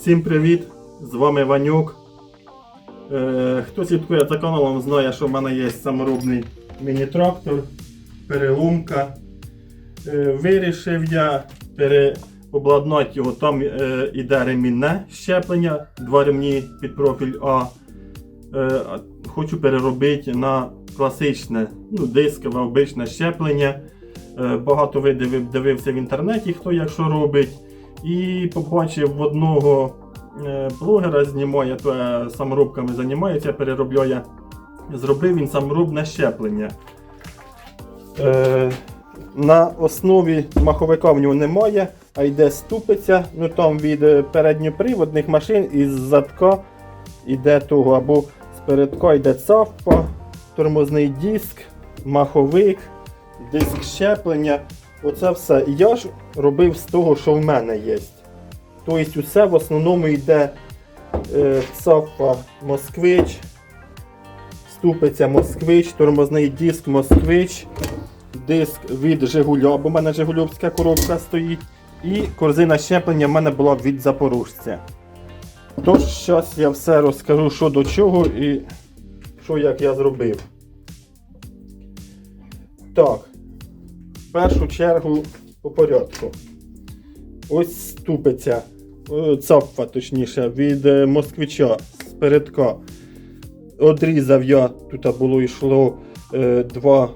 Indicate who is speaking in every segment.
Speaker 1: Всім привіт! З вами Ванюк. Е, хто слідкує за каналом, знає, що в мене є саморобний міні-трактор, переломка. Е, вирішив я переобладнати його. Там е, іде ремінне щеплення, два ремні під профіль А. Е, хочу переробити на класичне, ну, дискове обичне щеплення. Е, багато видів дивився в інтернеті, хто як що робить. І побачив одного е, блогера, знімає, то е, саморобками займається, переробляє. Зробив він саморобне щеплення. Е, на основі маховика в нього немає, а йде ступиця. Ну там від е, передньоприводних машин із задка йде того, або з передка йде цавпа, тормозний диск, маховик, диск щеплення. Оце все. І я ж робив з того, що в мене є. Тобто усе в основному йде е, цапа москвич, ступиця москвич, тормозний диск москвич, диск від Жигуля, бо в мене Жигульовська коробка стоїть. І корзина щеплення в мене була від Запорожця. Тож, зараз я все розкажу, що до чого і що як я зробив. Так, першу чергу по порядку. Ось ступиця, е, цапфа точніше, від е, москвича з передка. Одрізав я, тут було йшло е, два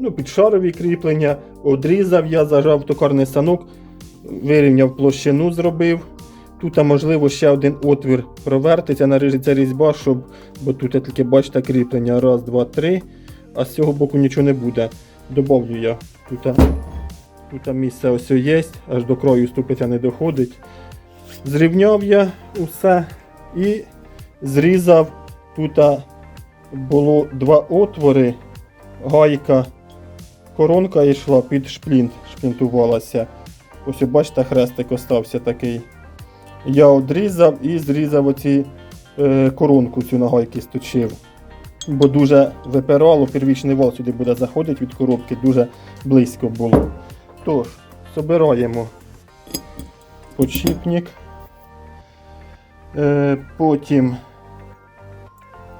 Speaker 1: ну, підшарові кріплення. Одрізав я, зажав токарний станок, вирівняв площину, зробив. Тут, можливо, ще один отвір провертиться, наріжеться різьба, щоб, бо тут я тільки бачите кріплення. Раз, два, три. А з цього боку нічого не буде. Добавлю я. Тут, тут місце ось є, аж до краю ступиця не доходить. Зрівняв я усе і зрізав. Тут було два отвори, гайка, коронка йшла під шплінт, шплінтувалася. Ось бачите, хрестик остався такий. Я одрізав і зрізав оці е, коронку цю на гайки сточив. Бо дуже випирало, первічний вал сюди буде заходити від коробки, дуже близько було. Тож, собираємо подшипник. Е, потім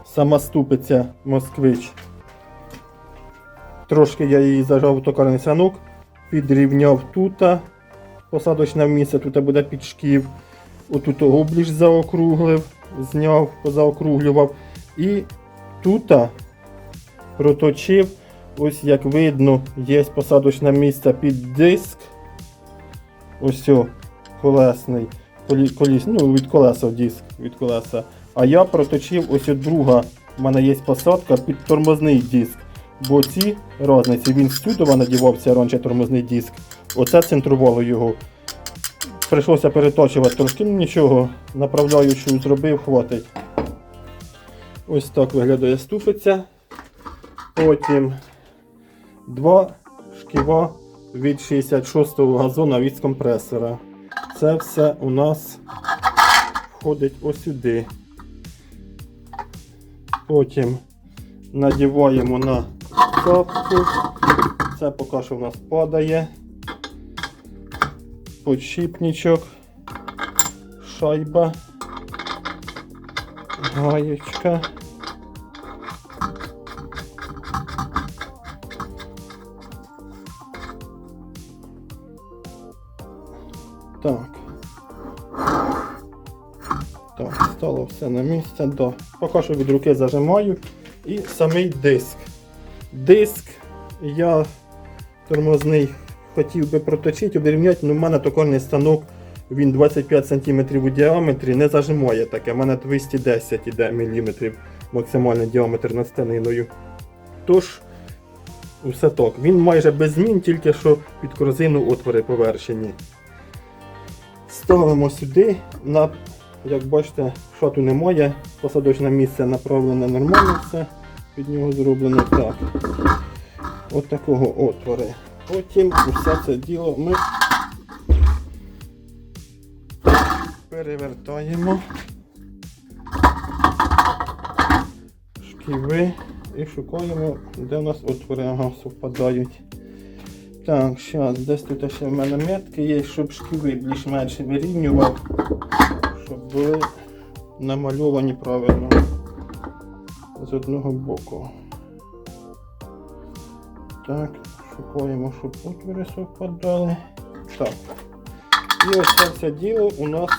Speaker 1: сама ступиця москвич. Трошки я її зажав в токарний санок, підрівняв тут. Посадочне місце тут буде під шків. Отут обліж заокруглив, зняв, позаокруглював. І тут проточив, ось як видно, є посадочне місце під диск. Ось о, колесний. Колі, коліс, ну, від колеса диск від колеса. А я проточив ось от друга. У мене є посадка під тормозний диск. Бо ці різниці, він сюди надівався раніше тормозний диск. Оце центрувало його. Прийшлося переточувати трошки, ну нічого, направляючу зробив, хватить. Ось так виглядає ступиця. Потім два шківа від 66-го газона від компресора. Це все у нас входить ось сюди. Потім надіваємо на цапку. Це поки що в нас падає. Подшипничок, шайба, гаєчка. Так. Так, стало все на місце. Да. Поки що від руки зажимаю. І самий диск. Диск я тормозний хотів би проточити, обрівняти, але в мене токарний станок, він 25 см у діаметрі, не зажимає таке. У мене 210 іде мм максимальний діаметр над станиною. Тож, усе так. Він майже без змін, тільки що під корзину отвори повершені. Ставимо сюди, на, як бачите, шату немає, посадочне місце направлене нормально все, під нього зроблено так. От такого отвори. Потім усе це діло ми перевертаємо шківи і шукаємо, де у нас отвори совпадають. Так, зараз десь тут ще в мене метки є, щоб шківи більш-менш вирівнював. щоб були намальовані правильно з одного боку. Так, шукаємо, щоб отвори совпадали. Так. І ось це діло у нас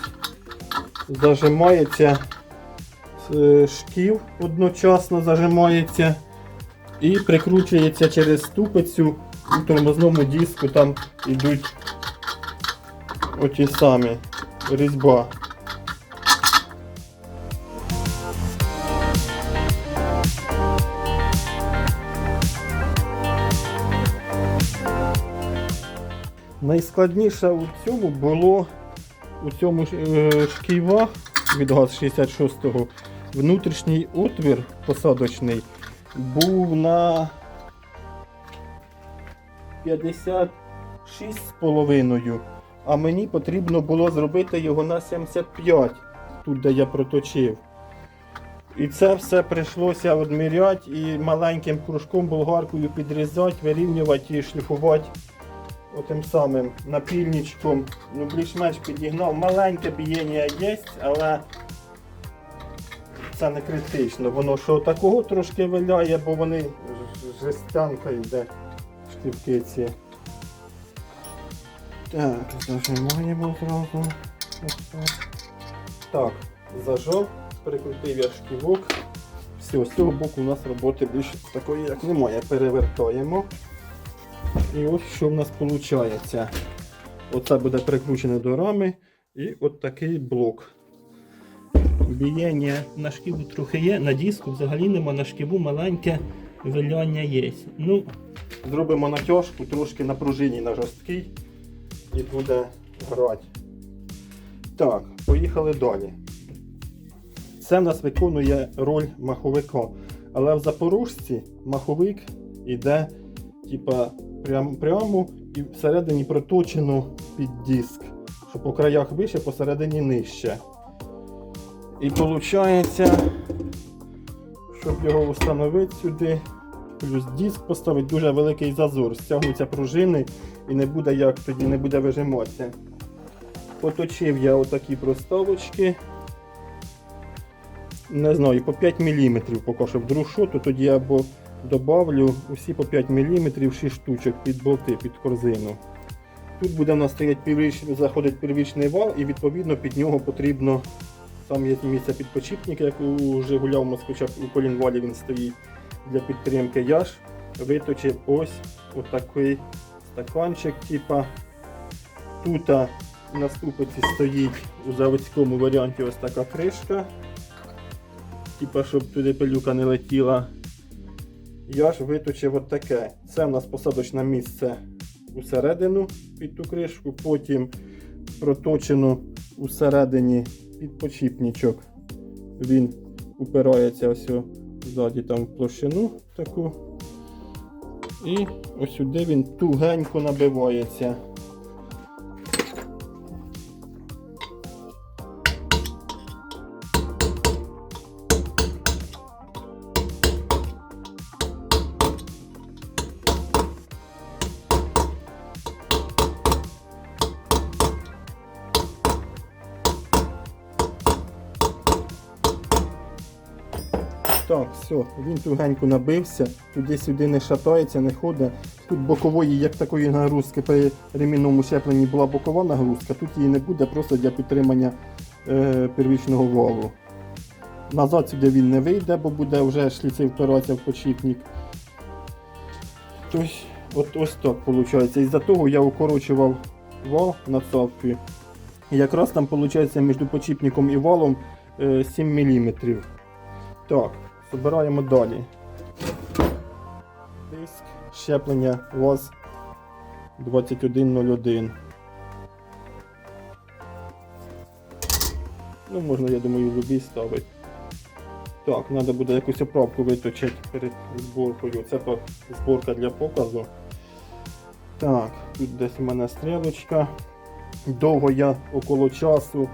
Speaker 1: зажимається з шків одночасно зажимається і прикручується через ступицю у тормозному диску там йдуть оті самі різьба. Найскладніше у цьому було у цьому е, шківах від ГАЗ-66 внутрішній отвір посадочний був на 56,5, а мені потрібно було зробити його на 75, тут де я проточив. І це все прийшлося відміряти і маленьким кружком болгаркою підрізати, вирівнювати і шліфувати отим самим напільничком. Ну, більш-менш підігнав. Маленьке бієння є, але це не критично. Воно що такого трошки виляє, бо вони жестянка йде шківки ці. Так, зажимаємо. Так. Так, зажав, прикрутив я шківок. Все, з цього боку у нас роботи більше такої як немає. Перевертаємо. І ось що в нас виходить. Оце буде прикручене до рами і от такий блок. Бієння на шківу трохи є, на диску взагалі нема, на шківу маленьке виляння є. Ну, зробимо натяжку, трошки на пружині на жорсткий і буде грати. Так, поїхали далі. Це в нас виконує роль маховика. Але в запорожці маховик йде типа, прям, прямо і всередині проточено під диск. Що по краях вище, посередині нижче. І виходить, щоб його встановити сюди, плюс диск поставити дуже великий зазор. Стягуються пружини і не буде як тоді не буде вижиматися. Поточив я отакі проставочки. Не знаю, по 5 мм поки що вдруг що, то тоді або добавлю усі по 5 мм 6 штучок під болти, під корзину. Тут буде в нас стоять півріч, заходить первічний вал і відповідно під нього потрібно, там є місце під почіпник, як у Жигуля в Москвича, у колінвалі він стоїть для підтримки. Я ж виточив ось отакий стаканчик. Типа. Тут на ступиці стоїть у заводському варіанті ось така кришка. Типа, щоб туди пилюка не летіла. Я ж виточив от таке. Це в нас посадочне місце усередину під ту кришку, потім проточено усередині під почіпнічок. Він упирається ось ззаді там в площину таку. І ось сюди він тугенько набивається. Так, все, він тугенько набився, туди-сюди не шатається, не ходить. Тут бокової, як такої нагрузки при ремінному щепленні була бокова нагрузка, тут її не буде просто для підтримання е, первічного валу. Назад сюди він не вийде, бо буде вже шліци впиратися в почіпник. Тобто, от ось так виходить. Із-за того я укорочував вал надставки. І якраз там виходить між почіпником і валом е, 7 мм. Так, збираємо далі. Диск щеплення ВАЗ 2101. Ну, можна, я думаю, любі ставити. Так, треба буде якусь оправку виточити перед зборкою. Це зборка для показу. Так, тут десь у мене стрілочка. Довго я около часу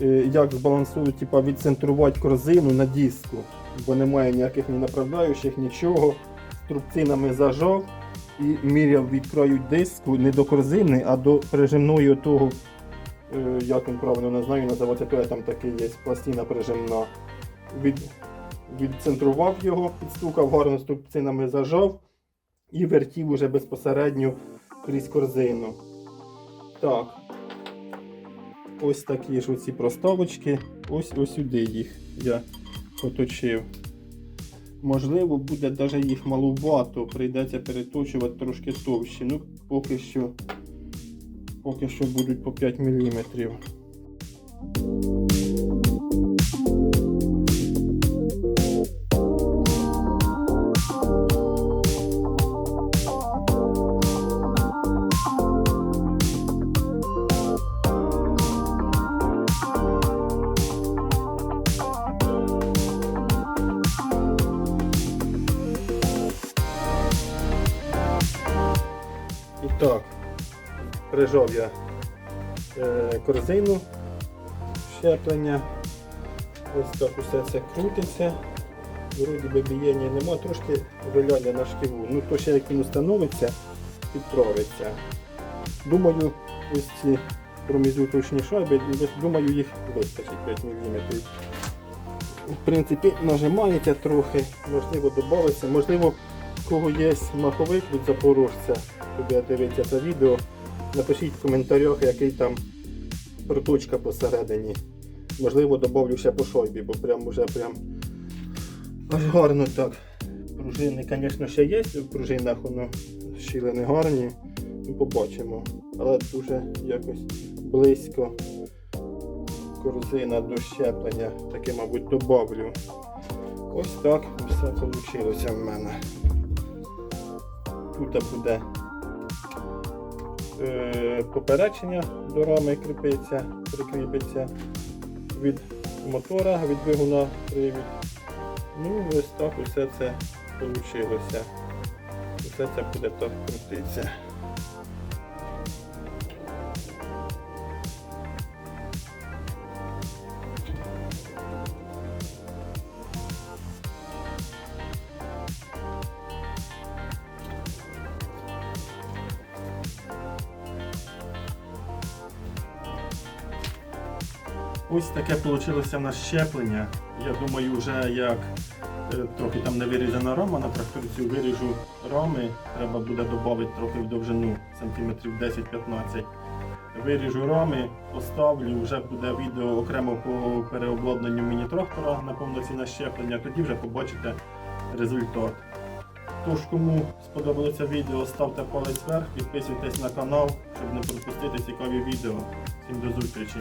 Speaker 1: е, як збалансую, типа відцентрувати корзину на диску, бо немає ніяких ні направляючих, нічого. Струбцинами зажав і міряв від краю диску не до корзини, а до прижимної того е, як він правильно не знаю, називати, то там такий є пластина прижимна. Від, відцентрував його, підстукав гарно ступцинами зажав і вертів уже безпосередньо крізь корзину. Так. Ось такі ж оці проставочки. Ось ось сюди їх я поточив. Можливо, буде навіть їх малувато, прийдеться переточувати трошки товщі. Ну, поки що, поки що будуть по 5 мм. Прижав я е, корзину щеплення. Ось так усе це крутиться. Вроді би бієння нема, трошки виляння на шківу. Ну то ще як він установиться, підправиться. Думаю, ось ці промізуточні шайби, думаю, їх вистачить 5 мм. В принципі, нажимається трохи, можливо, додається, можливо, в кого є маховик від запорожця, буде дивитися це відео, напишіть в коментарях, який там проточка посередині. Можливо, додавлю ще по шойбі, бо прям уже прям аж гарно так. Пружини, звісно, ще є, в пружинах воно щілини гарні. Ну, побачимо. Але дуже якось близько корзина до щеплення. Таке, мабуть, добавлю. Ось так все вийшло в мене. Тут буде поперечення до рами кріпиться, прикріпиться від мотора, від двигуна привід. Ну ось так усе це вийшло. Усе це буде так крутитися. Ось таке вийшло в щеплення. Я думаю, вже як е, трохи там не вирізана рама на тракторцю, виріжу рами, треба буде додати трохи в довжину сантиметрів 10-15. Виріжу рами, поставлю, вже буде відео окремо по переобладнанню міні-трактора на повноцінне щеплення, тоді вже побачите результат. Тож, кому сподобалося відео, ставте палець вверх, підписуйтесь на канал, щоб не пропустити цікаві відео. Всім до зустрічі!